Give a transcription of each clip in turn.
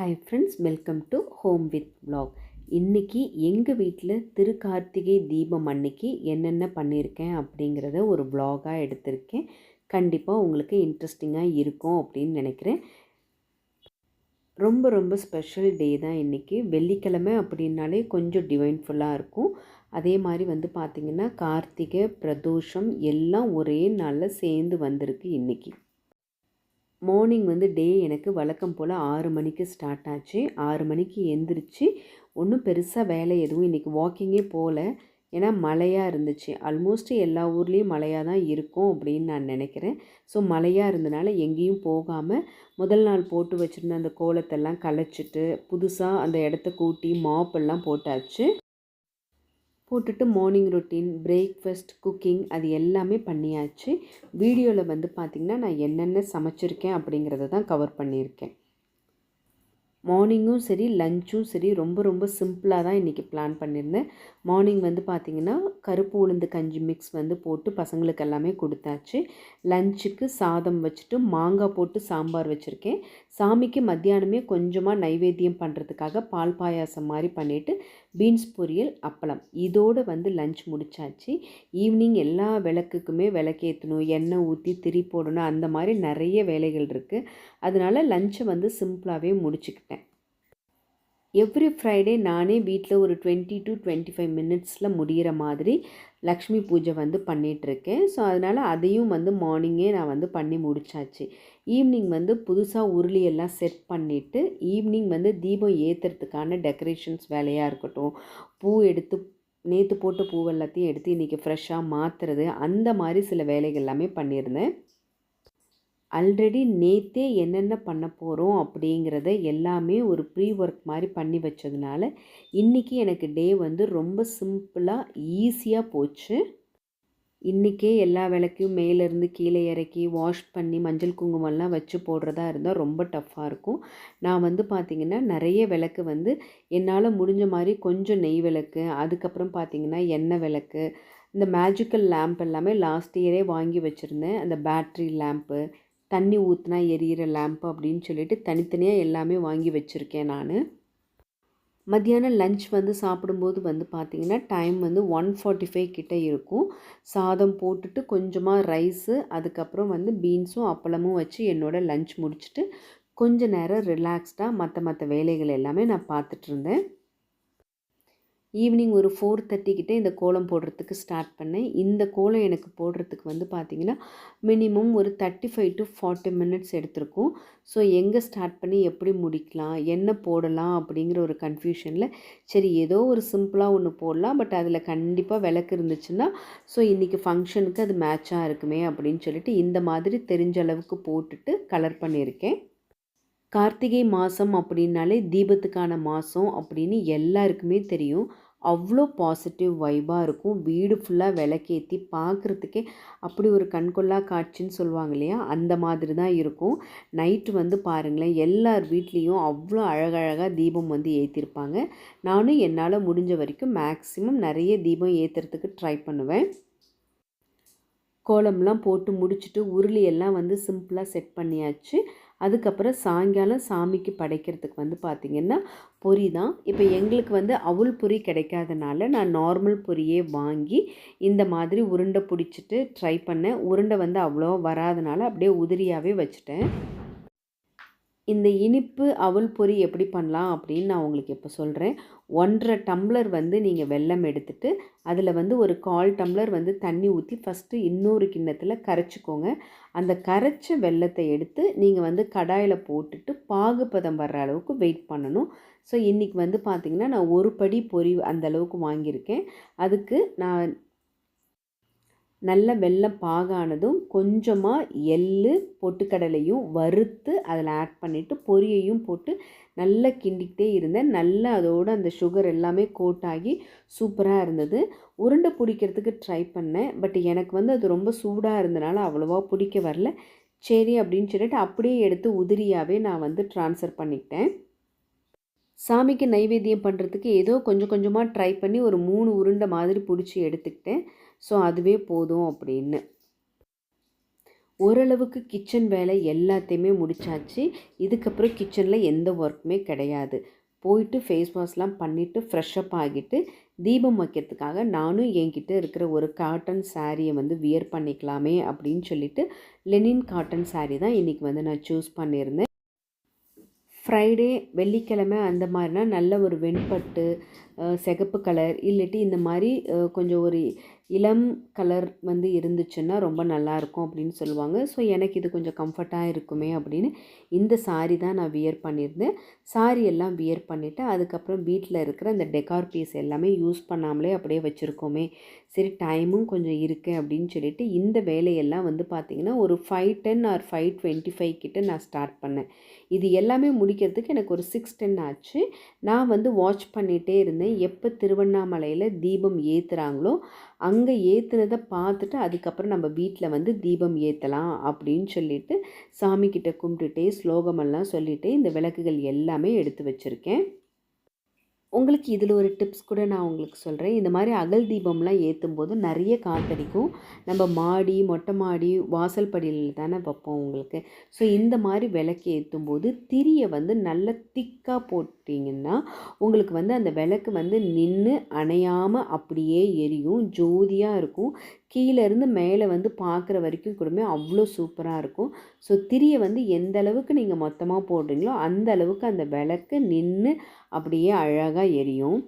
Hi friends welcome to home with blog இன்றைக்கி எங்கள் வீட்டில் திருக்கார்த்திகை தீபம் அன்னைக்கு என்னென்ன பண்ணியிருக்கேன் அப்படிங்கிறத ஒரு ப்ளாகாக எடுத்திருக்கேன். கண்டிப்பாக உங்களுக்கு இன்ட்ரெஸ்டிங்காக இருக்கும் அப்படின்னு நினைக்கிறேன். ரொம்ப ரொம்ப ஸ்பெஷல் டே தான் இன்றைக்கி வெள்ளிக்கிழமை அப்படின்னாலே கொஞ்சம் டிவைன்ஃபுல்லாக இருக்கும். அதே மாதிரி வந்து பார்த்திங்கன்னா கார்த்திகை பிரதோஷம் எல்லாம் ஒரே நாளில் சேர்ந்து வந்திருக்கு இன்றைக்கி மார்னிங் வந்து டே எனக்கு வழக்கம் போல் ஆறு மணிக்கு ஸ்டார்ட் ஆச்சு. ஆறு மணிக்கு எந்திரிச்சு ஒன்றும் பெருசாக வேலை எதுவும் இன்றைக்கி வாக்கிங்கே போகல ஏன்னா மழையாக இருந்துச்சு. ஆல்மோஸ்ட் எல்லா ஊர்லேயும் மழையாக தான் இருக்கும் அப்படின்னு நான் நினைக்கிறேன். ஸோ மழையாக இருந்தனால எங்கேயும் போகாமல் முதல் நாள் போட்டு வச்சுருந்த அந்த கோலத்தெல்லாம் களைச்சிட்டு புதுசாக அந்த இடத்த கூட்டி மாப்பெல்லாம் போட்டாச்சு. போட்டுட்டு மார்னிங் ரொட்டீன் பிரேக்ஃபாஸ்ட் குக்கிங் அது எல்லாமே பண்ணியாச்சு. வீடியோவில் வந்து பார்த்திங்கன்னா நான் என்னென்ன சமைச்சிருக்கேன் அப்படிங்கிறத தான் கவர் பண்ணியிருக்கேன். மார்னிங்கும் சரி லஞ்சும் சரி ரொம்ப ரொம்ப சிம்பிளாக தான் இன்றைக்கி பிளான் பண்ணியிருந்தேன். மார்னிங் வந்து பார்த்திங்கன்னா கருப்பு உளுந்து கஞ்சி மிக்ஸ் வந்து போட்டு பசங்களுக்கு எல்லாமே கொடுத்தாச்சு. லஞ்சுக்கு சாதம் வச்சுட்டு மாங்காய் போட்டு சாம்பார் வச்சுருக்கேன். சாமிக்கு மத்தியானமே கொஞ்சமாக நைவேத்தியம் பண்ணுறதுக்காக பால் பாயாசம் மாதிரி பண்ணிவிட்டு பீன்ஸ் பொரியல் அப்பளம். இதோடு வந்து லஞ்ச் முடித்தாச்சு ஈவினிங் எல்லா விளக்குக்குமே விளக்கேற்றணும் எண்ணெய் ஊற்றி திரி போடணும் அந்த மாதிரி நிறைய வேலைகள் இருக்குது அதனால லஞ்சை வந்து சிம்பிளாகவே முடிச்சுக்கிட்டேன். எவ்ரி ஃப்ரைடே நானே வீட்டில் ஒரு டுவெண்ட்டி டு டுவெண்ட்டி ஃபைவ் மினிட்ஸில் முடிகிற மாதிரி லக்ஷ்மி பூஜை வந்து பண்ணிகிட்ருக்கேன் ஸோ அதனால் அதையும் வந்து மார்னிங்கே நான் வந்து பண்ணி முடிச்சாச்சு. ஈவினிங் வந்து புதுசாக உருளியெல்லாம் செட் பண்ணிவிட்டு ஈவினிங் வந்து தீபம் ஏற்றுறதுக்கான டெக்கரேஷன்ஸ் வேலையாக இருக்கட்டும். பூ எடுத்து நேற்று போட்ட பூவெல்லாத்தையும் எடுத்து இன்றைக்கி ஃப்ரெஷ்ஷாக மாற்றுறது அந்த மாதிரி சில வேலைகள் எல்லாமே பண்ணியிருந்தேன். ஆல்ரெடி நேற்றே என்னென்ன பண்ண போகிறோம் அப்படிங்கிறத எல்லாமே ஒரு ப்ரீ ஒர்க் மாதிரி பண்ணி வச்சதுனால இன்றைக்கி எனக்கு டே வந்து ரொம்ப சிம்பிளாக ஈஸியாக போச்சு. இன்றைக்கே எல்லா விளக்கையும் மேலேருந்து கீழே இறக்கி வாஷ் பண்ணி மஞ்சள் குங்குமம்லாம் வச்சு போடுறதா இருந்தால் ரொம்ப டஃப்பாக இருக்கும். நான் வந்து பார்த்திங்கன்னா நிறைய விளக்கு வந்து என்னால் முடிஞ்ச மாதிரி கொஞ்சம் நெய் விளக்கு அதுக்கப்புறம் பார்த்திங்கன்னா எண்ணெய் விளக்கு இந்த மேஜிக்கல் லேம்ப் எல்லாமே லாஸ்ட் இயரே வாங்கி வச்சுருந்தேன். அந்த பேட்ரி லேம்ப்பு தண்ணி ஊற்றினா எரியிற லேம்ப்பு அப்படின்னு சொல்லிட்டு தனித்தனியாக எல்லாமே வாங்கி வச்சுருக்கேன் நான். மத்தியானம் லஞ்ச் வந்து சாப்பிடும்போது வந்து பார்த்திங்கன்னா டைம் வந்து ஒன் ஃபார்ட்டி ஃபைவ் கிட்டே இருக்கும். சாதம் போட்டுட்டு கொஞ்சமாக ரைஸு அதுக்கப்புறம் வந்து பீன்ஸும் அப்பளமும் வச்சு என்னோடய லஞ்ச் முடிச்சுட்டு கொஞ்ச நேரம் ரிலாக்ஸ்டாக மற்ற மற்ற வேலைகள் எல்லாமே நான் பார்த்துட்ருந்தேன் ஈவினிங் ஒரு ஃபோர் தேர்ட்டிக்கிட்டே இந்த கோலம் போடுறதுக்கு ஸ்டார்ட் பண்ணேன். இந்த கோலம் எனக்கு போடுறதுக்கு வந்து பார்த்திங்கன்னா மினிமம் ஒரு thirty five to forty minutes எடுத்திருக்கும். So எங்கே ஸ்டார்ட் பண்ணி எப்படி முடிக்கலாம் என்ன போடலாம் அப்படிங்கிற ஒரு கன்ஃபியூஷனில் சரி ஏதோ ஒரு சிம்பிளாக ஒன்று போடலாம் பட் அதில் கண்டிப்பாக விளக்கு இருந்துச்சுன்னா ஸோ இன்றைக்கி ஃபங்க்ஷனுக்கு அது மேட்சாக இருக்குமே அப்படின்னு சொல்லிட்டு இந்த மாதிரி தெரிஞ்ச அளவுக்கு போட்டுட்டு கலர் பண்ணியிருக்கேன். கார்த்திகை மாதம் அப்படின்னாலே தீபத்துக்கான மாதம் அப்படின்னு எல்லாருக்குமே தெரியும். அவ்வளோ பாசிட்டிவ் வைபாக இருக்கும். வீடு ஃபுல்லாக விளக்கேற்றி பார்க்குறதுக்கே அப்படி ஒரு கண்கொள்ளா காட்சின்னு சொல்லுவாங்க இல்லையா? அந்த மாதிரி தான் இருக்கும். நைட்டு வந்து பாருங்களேன் எல்லார் வீட்லேயும் அவ்வளோ அழகழகாக தீபம் வந்து ஏற்றிருப்பாங்க நானும் என்னால் முடிஞ்ச வரைக்கும் மேக்ஸிமம் நிறைய தீபம் ஏற்றுறதுக்கு ட்ரை பண்ணுவேன். கோலம்லாம் போட்டு முடிச்சுட்டு உருளி எல்லாம் வந்து சிம்பிளாக செட் பண்ணியாச்சு. அதுக்கப்புறம் சாயங்காலம் சாமிக்கு படைக்கிறதுக்கு வந்து பார்த்திங்கன்னா பொரி தான். இப்போ எங்களுக்கு வந்து அவுள் பொரி கிடைக்காதனால நான் நார்மல் பொரியே வாங்கி இந்த மாதிரி உருண்டை பிடிச்சிட்டு ட்ரை பண்ணேன். உருண்டை வந்து அவ்வளோ வராதனால அப்படியே உதிரியாகவே வச்சுட்டேன். இந்த இனிப்பு அவல் பொரி எப்படி பண்ணலாம் அப்படின்னு நான் உங்களுக்கு இப்போ சொல்கிறேன் ஒன்றரை டம்ளர் வந்து நீங்கள் வெல்லம் எடுத்துட்டு அதில் வந்து ஒரு கால் டம்ளர் வந்து தண்ணி ஊற்றி ஃபஸ்ட்டு இன்னொரு கிண்ணத்தில் கரைச்சிக்கோங்க. அந்த கரைச்ச வெல்லத்தை எடுத்து நீங்கள் வந்து கடாயில் போட்டுட்டு பாகுபதம் வர்ற அளவுக்கு வெயிட் பண்ணணும். ஸோ இன்றைக்கி வந்து பார்த்திங்கன்னா நான் ஒரு படி பொரி அந்த அளவுக்கு வாங்கியிருக்கேன். அதுக்கு நான் நல்ல வெள்ளம் பாகானதும் கொஞ்சமாக எள் பொட்டுக்கடலையும் வறுத்து அதில் ஆட் பண்ணிவிட்டு பொரியையும் போட்டு நல்லா கிண்டிக்கிட்டே இருந்தேன். நல்லா அதோடு அந்த சுகர் எல்லாமே கோட்டாகி சூப்பராக இருந்தது. உருண்டை பிடிக்கிறதுக்கு ட்ரை பண்ணேன். பட் எனக்கு வந்து அது ரொம்ப சூடாக இருந்தனால அவ்வளோவா பிடிக்க வரல. சரி அப்படின்னு சொல்லிட்டு அப்படியே எடுத்து உதிரியாகவே நான் வந்து ட்ரான்ஸ்ஃபர் பண்ணிக்கிட்டேன். சாமிக்கு நைவேத்தியம் பண்ணுறதுக்கு ஏதோ கொஞ்சம் கொஞ்சமாக ட்ரை பண்ணி ஒரு மூணு உருண்டை மாதிரி பிடிச்சி எடுத்துக்கிட்டேன். ஸோ அதுவே போதும் அப்படின்னு. ஓரளவுக்கு கிச்சன் வேலை எல்லாத்தையுமே முடிச்சாச்சு. இதுக்கப்புறம் கிச்சனில் எந்த ஒர்க்குமே கிடையாது. போயிட்டு ஃபேஸ் வாஷ்லாம் பண்ணிவிட்டு ஃப்ரெஷ்அப் ஆகிட்டு தீபம் வைக்கிறதுக்காக நானும் என்கிட்ட இருக்கிற ஒரு காட்டன் சாரியை வந்து வியர் பண்ணிக்கலாமே அப்படின்னு சொல்லிட்டு லெனின் காட்டன் சாரீ தான் இன்றைக்கி வந்து நான் சூஸ் பண்ணியிருந்தேன். ஃப்ரைடே வெள்ளிக்கிழமை அந்த மாதிரினா நல்ல ஒரு வெண்பட்டு சிகப்பு கலர் இல்லாட்டி இந்த மாதிரி கொஞ்சம் ஒரு இளம் கலர் வந்து இருந்துச்சுன்னா ரொம்ப நல்லாயிருக்கும் அப்படின்னு சொல்லுவாங்க. ஸோ எனக்கு இது கொஞ்சம் கம்ஃபர்ட்டாக இருக்குமே அப்படின்னு இந்த சாரீ தான் நான் வியர் பண்ணியிருந்தேன். சாரீ எல்லாம் வியர் பண்ணிவிட்டு அதுக்கப்புறம் வீட்டில் இருக்கிற அந்த டெக்கார் பீஸ் எல்லாமே யூஸ் பண்ணாமலே அப்படியே வச்சுருக்கோமே. சரி டைமும் கொஞ்சம் இருக்குது அப்படின்னு சொல்லிட்டு இந்த வேலையெல்லாம் வந்து பார்த்திங்கன்னா ஒரு five ten or five twenty five கிட்டே நான் ஸ்டார்ட் பண்ணேன். இது எல்லாமே முடிக்கிறதுக்கு எனக்கு ஒரு சிக்ஸ் டென் ஆச்சு. நான் வந்து வாட்ச் பண்ணிகிட்டே இருந்தேன். எப்போ திருவண்ணாமலையில் தீபம் ஏற்றுறாங்களோ அங்கே ஏற்றுனதை பார்த்துட்டு அதுக்கப்புறம் நம்ம வீட்டில் வந்து தீபம் ஏற்றலாம் அப்படின்னு சொல்லிட்டு சாமிக்கிட்ட கும்பிட்டுட்டே ஸ்லோகமெல்லாம் சொல்லிவிட்டு இந்த விளக்குகள் எல்லாமே எடுத்து வச்சுருக்கேன். உங்களுக்கு இதில் ஒரு டிப்ஸ் கூட நான் உங்களுக்கு சொல்கிறேன் இந்த மாதிரி அகல் தீபம்லாம் ஏற்றும் போது நிறைய காற்றடிக்கும் நம்ம மாடி மொட்டை மாடி வாசல் படியில் தானே வைப்போம் உங்களுக்கு. ஸோ இந்த மாதிரி விளக்கு ஏற்றும் போது திரியை வந்து நல்ல திக்காக போட்டிங்கன்னா உங்களுக்கு வந்து அந்த விளக்கு வந்து நின்று அணையாமல் அப்படியே எரியும். ஜோதியாக இருக்கும். கீழேருந்து மேலே வந்து பார்க்குற வரைக்கும் கூடமே அவ்வளோ சூப்பராக இருக்கும். ஸோ திரியை வந்து எந்த அளவுக்கு நீங்கள் மொத்தமாக போடுறீங்களோ அந்த அளவுக்கு அந்த விளக்கு நின்று அப்படியே அழகாக எரியும்.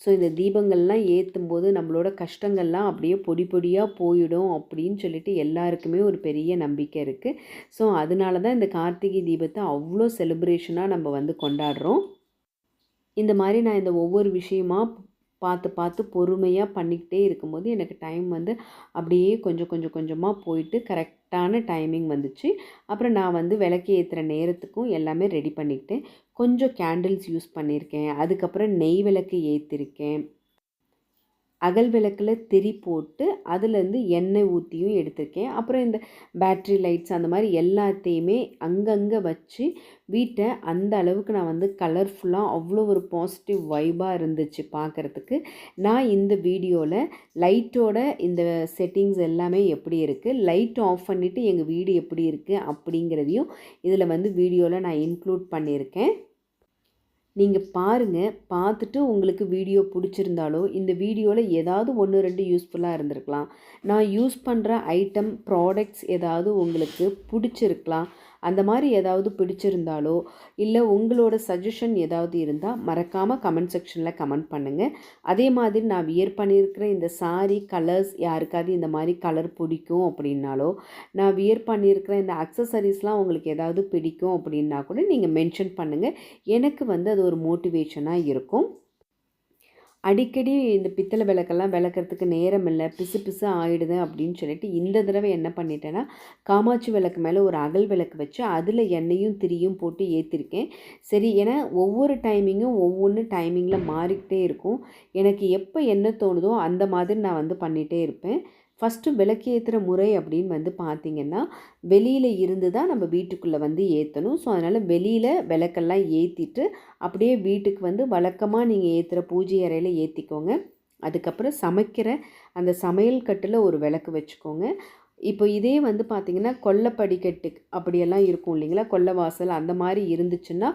ஸோ இந்த தீபங்கள்லாம் ஏற்றும் போது நம்மளோட கஷ்டங்கள்லாம் அப்படியே பொடி பொடியாக போயிடும் அப்படின்னு சொல்லிட்டு எல்லாருக்குமே ஒரு பெரிய நம்பிக்கை இருக்குது ஸோ அதனால தான் இந்த கார்த்திகை தீபத்தை அவ்வளோ செலிப்ரேஷனாக நம்ம வந்து கொண்டாடுறோம். இந்த மாதிரி நான் இந்த ஒவ்வொரு விஷயமாக பார்த்து பார்த்து பொறுமையாக பண்ணிக்கிட்டே இருக்கும்போது எனக்கு டைம் வந்து அப்படியே கொஞ்சம் கொஞ்சம் கொஞ்சமாக போயிட்டு கரெக்டான டைமிங் வந்துச்சு. அப்புறம் நான் வந்து விளக்கு ஏற்றுற நேரத்துக்கும் எல்லாமே ரெடி பண்ணிக்கிட்டேன். கொஞ்சம் கேண்டில்ஸ் யூஸ் பண்ணியிருக்கேன். அதுக்கப்புறம் நெய் விளக்கு ஏற்றிருக்கேன் அகல் விளக்கில் திரி போட்டு அதுலேருந்து எண்ணெய் ஊற்றியும் எடுத்திருக்கேன். அப்புறம் இந்த பேட்ரி லைட்ஸ் அந்த மாதிரி எல்லாத்தையுமே அங்கங்கே வச்சு வீட்டை அந்த அளவுக்கு நான் வந்து கலர்ஃபுல்லாக அவ்வளோ ஒரு பாசிட்டிவ் வைபாக இருந்துச்சு பார்க்குறதுக்கு நான் இந்த வீடியோவில் லைட்டோட இந்த செட்டிங்ஸ் எல்லாமே எப்படி இருக்குது லைட் ஆஃப் பண்ணிவிட்டு எங்கள் வீடு எப்படி இருக்குது அப்படிங்கிறதையும் இதில் வந்து வீடியோவில் நான் இன்க்ளூட் பண்ணியிருக்கேன். நீங்கள் பாருங்கள் பார்த்துட்டு உங்களுக்கு வீடியோ பிடிச்சிருந்தாலோ இந்த வீடியோவில் ஏதாவது ஒன்று ரெண்டு யூஸ்ஃபுல்லாக இருந்திருக்கலாம். நான் யூஸ் பண்ணுற ஐட்டம் ப்ராடக்ட்ஸ் ஏதாவது உங்களுக்கு பிடிச்சிருக்கலாம். அந்த மாதிரி ஏதாவது பிடிச்சிருந்தாலோ இல்லை உங்களோட சஜஷன் ஏதாவது இருந்தால் மறக்காமல் கமெண்ட் செக்ஷனில் கமெண்ட் பண்ணுங்கள் அதே மாதிரி நான் வியர் பண்ணியிருக்கிற இந்த சாரீ கலர்ஸ் யாருக்காவது இந்த மாதிரி கலர் பிடிக்கும் அப்படின்னாலோ நான் வியர் பண்ணியிருக்கிற இந்த அக்சசரிஸ்லாம் உங்களுக்கு ஏதாவது பிடிக்கும் அப்படின்னா கூட நீங்கள் மென்ஷன் பண்ணுங்கள் எனக்கு வந்து அது ஒரு மோட்டிவேஷனாக இருக்கும். அடிக்கடி இந்த பித்தளை விளக்கெல்லாம் விளக்குறதுக்கு நேரம் இல்லை பிசு பிசு ஆகிடுது அப்படின்னு சொல்லிட்டு இந்த தடவை என்ன பண்ணிட்டேன்னா காமாட்சி விளக்கு மேலே ஒரு அகல் விளக்கு வச்சு அதில் எண்ணெயும் திரியும் போட்டு ஏற்றிருக்கேன் சரி ஏன்னா ஒவ்வொரு டைமிங்கும் ஒவ்வொன்று டைமிங்கில் மாறிக்கிட்டே இருக்கும். எனக்கு எப்போ என்ன தோணுதோ அந்த மாதிரி நான் வந்து பண்ணிகிட்டே இருப்பேன். ஃபஸ்ட்டு விளக்கேற்றுற முறை அப்படின்னு வந்து பார்த்திங்கன்னா வெளியில் இருந்து தான் நம்ம வீட்டுக்குள்ளே வந்து ஏற்றணும் ஸோ அதனால் வெளியில் விளக்கெல்லாம் ஏற்றிட்டு அப்படியே வீட்டுக்கு வந்து வழக்கமாக நீங்கள் ஏற்றுற பூஜை அறையில் ஏற்றிக்கோங்க அதுக்கப்புறம் சமைக்கிற அந்த சமையல் கட்டில் ஒரு விளக்கு வச்சுக்கோங்க. இப்போ இதே வந்து பார்த்திங்கன்னா கொல்லப்படிக்கட்டு அப்படியெல்லாம் இருக்கும் இல்லைங்களா? கொல்லை வாசல் அந்த மாதிரி இருந்துச்சுன்னா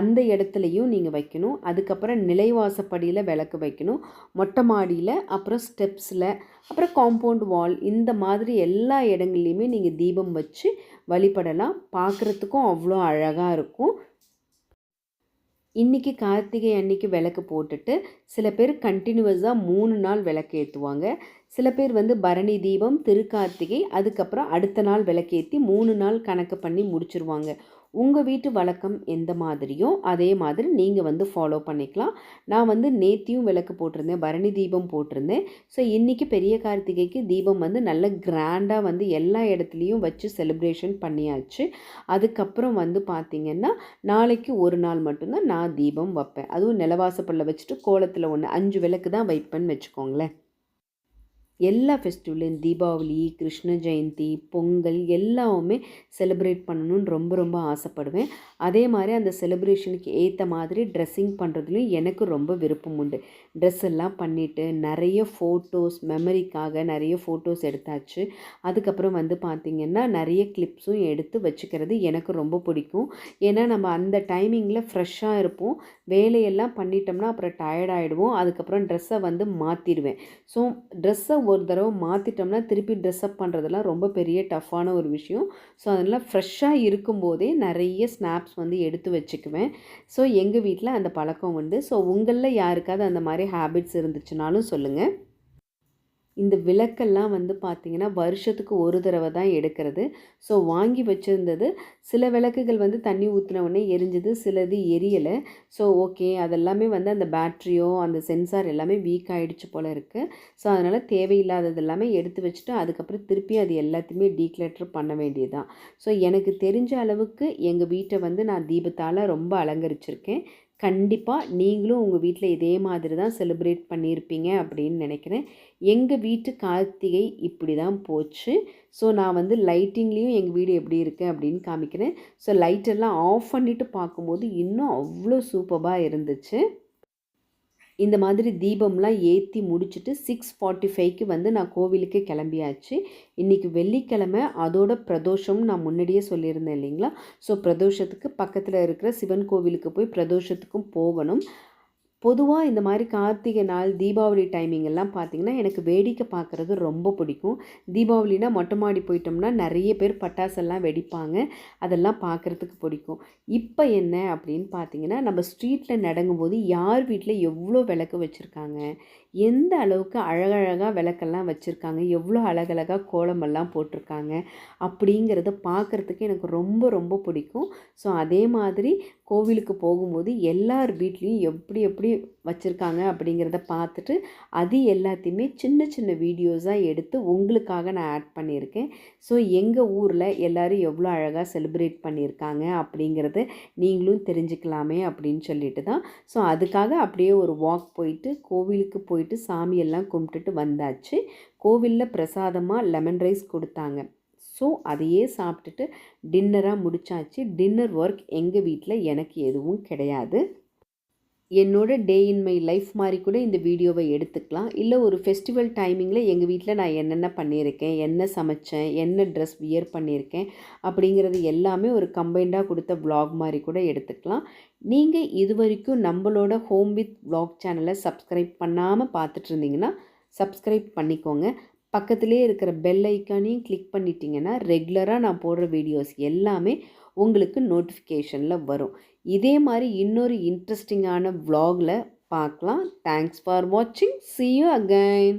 அந்த இடத்துலையும் நீங்கள் வைக்கணும். அதுக்கப்புறம் நிலைவாசப்படியில் விளக்கு வைக்கணும். மொட்டை மாடியில் அப்புறம் ஸ்டெப்ஸில் அப்புறம் காம்பவுண்ட் வால் இந்த மாதிரி எல்லா இடங்கள்லையுமே நீங்கள் தீபம் வச்சு வழிபடலாம். பார்க்குறதுக்கும் அவ்வளோ அழகாக இருக்கும். இன்றைக்கி கார்த்திகை அன்னைக்கு விளக்கு போட்டுட்டு சில பேர் கண்டினியூவஸாக மூணு நாள் விளக்கு ஏற்றுவாங்க சில பேர் வந்து பரணி தீபம் திருக்கார்த்திகை அதுக்கப்புறம் அடுத்த நாள் விளக்கேற்றி மூணு நாள் கணக்கு பண்ணி முடிச்சிருவாங்க. உங்கள் வீட்டு வழக்கம் எந்த மாதிரியோ அதே மாதிரி நீங்கள் வந்து ஃபாலோ பண்ணிக்கலாம். நான் வந்து நேத்தியும் விளக்கு போட்டிருந்தேன் பரணி தீபம் போட்டிருந்தேன். ஸோ இன்றைக்கி பெரிய கார்த்திகைக்கு தீபம் வந்து நல்ல கிராண்டாக வந்து எல்லா இடத்துலையும் வச்சு செலிப்ரேஷன் பண்ணியாச்சு. அதுக்கப்புறம் வந்து பார்த்திங்கன்னா நாளைக்கு ஒரு நாள் மட்டும்தான் நான் தீபம் வைப்பேன். அதுவும் நிலவாசப்பல்ல வச்சுட்டு கோலத்தில் ஒன்று அஞ்சு விளக்கு தான் வைப்பேன்னு வச்சுக்கோங்களேன். எல்லா ஃபெஸ்டிவலையும் தீபாவளி கிருஷ்ண ஜெயந்தி பொங்கல் எல்லாமே செலிப்ரேட் பண்ணணும்னு ரொம்ப ரொம்ப ஆசைப்படுவேன். அதே மாதிரி அந்த செலிப்ரேஷனுக்கு ஏற்ற மாதிரி ட்ரெஸ்ஸிங் பண்ணுறதுலையும் எனக்கு ரொம்ப விருப்பம் உண்டு. ட்ரெஸ் எல்லாம் பண்ணிவிட்டு நிறைய ஃபோட்டோஸ் மெமரிக்காக நிறைய ஃபோட்டோஸ் எடுத்தாச்சு. அதுக்கப்புறம் வந்து பார்த்திங்கன்னா நிறைய கிளிப்ஸும் எடுத்து வச்சுக்கிறது எனக்கு ரொம்ப பிடிக்கும். ஏன்னா நம்ம அந்த டைமிங்கில் ஃப்ரெஷ்ஷாக இருப்போம். வேலையெல்லாம் பண்ணிட்டோம்னா அப்புறம் டயர்ட் ஆகிடுவோம் அதுக்கப்புறம் ட்ரெஸ்ஸை வந்து மாற்றிடுவேன் ஸோ ட்ரெஸ்ஸை ஒரு தடவை மாற்றிட்டோம்னா திருப்பி ட்ரெஸ்அப் பண்ணுறதெல்லாம் ரொம்ப பெரிய டஃப்பான ஒரு விஷயம். ஸோ அதனால் ஃப்ரெஷ்ஷாக இருக்கும்போதே நிறைய ஸ்னாப்ஸ் வந்து எடுத்து வச்சுக்குவேன். ஸோ எங்கள் வீட்டில் அந்த பழக்கம் உண்டு. ஸோ உங்களில் யாருக்காவது அந்த மாதிரி ஹேபிட்ஸ் இருந்துச்சுனாலும் சொல்லுங்கள் இந்த விளக்கெல்லாம் வந்து பார்த்திங்கன்னா வருஷத்துக்கு ஒரு தடவை தான் எடுக்கிறது. ஸோ வாங்கி வச்சுருந்தது. சில விளக்குகள் வந்து தண்ணி ஊற்றின உடனே எரிஞ்சுது சிலது எரியலை. ஸோ ஓகே அதெல்லாமே வந்து அந்த பேட்ரியோ அந்த சென்சார் எல்லாமே வீக் ஆகிடுச்சு போல் இருக்குது ஸோ அதனால் தேவையில்லாதது எல்லாமே எடுத்து வச்சுட்டு அதுக்கப்புறம் திருப்பி அது எல்லாத்தையுமே டீக்ளேட்டர் பண்ண வேண்டியதுதான். ஸோ எனக்கு தெரிஞ்ச அளவுக்கு எங்கள் வீட்டை வந்து நான் தீபத்தால் ரொம்ப அலங்கரிச்சிருக்கேன். கண்டிப்பாக நீங்களும் உங்கள் வீட்டில் இதே மாதிரி தான் செலிப்ரேட் பண்ணியிருப்பீங்க அப்படின்னு நினைக்கிறேன். எங்கள் வீட்டு கார்த்திகை இப்படி தான் போச்சு. ஸோ நான் வந்து லைட்டிங்லேயும் எங்கள் வீடு எப்படி இருக்குது அப்படின்னு காமிக்கிறேன். ஸோ லைட்டெல்லாம் ஆஃப் பண்ணிவிட்டு பார்க்கும்போது இன்னும் அவ்வளோ சூப்பராக இருந்துச்சு. இந்த மாதிரி தீபம்லாம் ஏற்றி முடிச்சுட்டு சிக்ஸ் ஃபார்ட்டி ஃபைவ்க்கு வந்து நான் கோவிலுக்கு கிளம்பியாச்சு. இன்றைக்கி வெள்ளிக்கிழமை அதோட பிரதோஷம் நான் முன்னாடியே சொல்லியிருந்தேன் இல்லைங்களா? ஸோ பிரதோஷத்துக்கு பக்கத்தில் இருக்கிற சிவன் கோவிலுக்கு போய் பிரதோஷத்துக்கும் போகணும். பொதுவாக இந்த மாதிரி கார்த்திகை நாள் தீபாவளி டைமிங் எல்லாம் பார்த்திங்கன்னா எனக்கு வேடிக்கை பார்க்குறது ரொம்ப பிடிக்கும். தீபாவளினா மொட்டை மாடி போயிட்டோம்னா நிறைய பேர் பட்டாசெல்லாம் வெடிப்பாங்க. அதெல்லாம் பார்க்குறதுக்கு பிடிக்கும். இப்போ என்ன அப்படின்னு பார்த்தீங்கன்னா நம்ம ஸ்ட்ரீட்டில் நடங்கும்போது யார் வீட்டில் எவ்வளோ விளக்கு வச்சுருக்காங்க? எந்த அளவுக்கு அழகழகாக விளக்கெல்லாம் வச்சுருக்காங்க? எவ்வளோ அழகழகாக கோலமெல்லாம் போட்டிருக்காங்க? அப்படிங்கிறத பார்க்குறதுக்கு எனக்கு ரொம்ப ரொம்ப பிடிக்கும். ஸோ அதே மாதிரி கோவிலுக்கு போகும்போது எல்லார் வீட்லேயும் எப்படி எப்படி வச்சுருக்காங்க அப்படிங்கிறத பார்த்துட்டு அது எல்லாத்தையுமே சின்ன சின்ன வீடியோஸாக எடுத்து உங்களுக்காக நான் ஆட் பண்ணியிருக்கேன். ஸோ எங்கள் ஊரில் எல்லோரும் எவ்வளோ அழகாக செலிப்ரேட் பண்ணியிருக்காங்க அப்படிங்கிறத நீங்களும் தெரிஞ்சுக்கலாமே அப்படின்னு சொல்லிட்டு தான். ஸோ அதுக்காக அப்படியே ஒரு வாக் போயிட்டு கோவிலுக்கு போயிட்டு சாமியெல்லாம் கும்பிட்டுட்டு வந்தாச்சு. கோவிலில் பிரசாதமாக லெமன் ரைஸ் கொடுத்தாங்க. ஸோ அதையே சாப்பிட்டுட்டு டின்னராக முடித்தாச்சு டின்னர் ஒர்க் எங்கள் வீட்டில் எனக்கு எதுவும் கிடையாது. என்னோட டே இன் மை லைஃப் மாதிரி கூட இந்த வீடியோவை எடுத்துக்கலாம். இல்லை ஒரு ஃபெஸ்டிவல் டைமிங்கில் எங்கள் வீட்டில் நான் என்னென்ன பண்ணியிருக்கேன் என்ன சமைச்சேன் என்ன ட்ரெஸ் வியர் பண்ணியிருக்கேன் அப்படிங்கிறது எல்லாமே ஒரு கம்பைண்டாக கொடுத்த வ்ளாக் மாதிரி கூட எடுத்துக்கலாம். நீங்கள் இது வரைக்கும் நம்மளோட ஹோம் வித் வ்ளாக் சேனலை சப்ஸ்கிரைப் பண்ணாமல் பார்த்துட்டு இருந்தீங்கன்னா சப்ஸ்கிரைப் பண்ணிக்கோங்க. பக்கத்துலேயே இருக்கிற பெல் ஐக்கானையும் கிளிக் பண்ணிட்டீங்கன்னா ரெகுலராக நான் போடுற வீடியோஸ் எல்லாமே உங்களுக்கு நோட்டிஃபிகேஷனில் வரும். இதே மாதிரி இன்னொரு இன்ட்ரெஸ்டிங்கான வ்ளாகில் பார்க்கலாம். தேங்க்ஸ் ஃபார் வாட்சிங் சி யூ அகைன்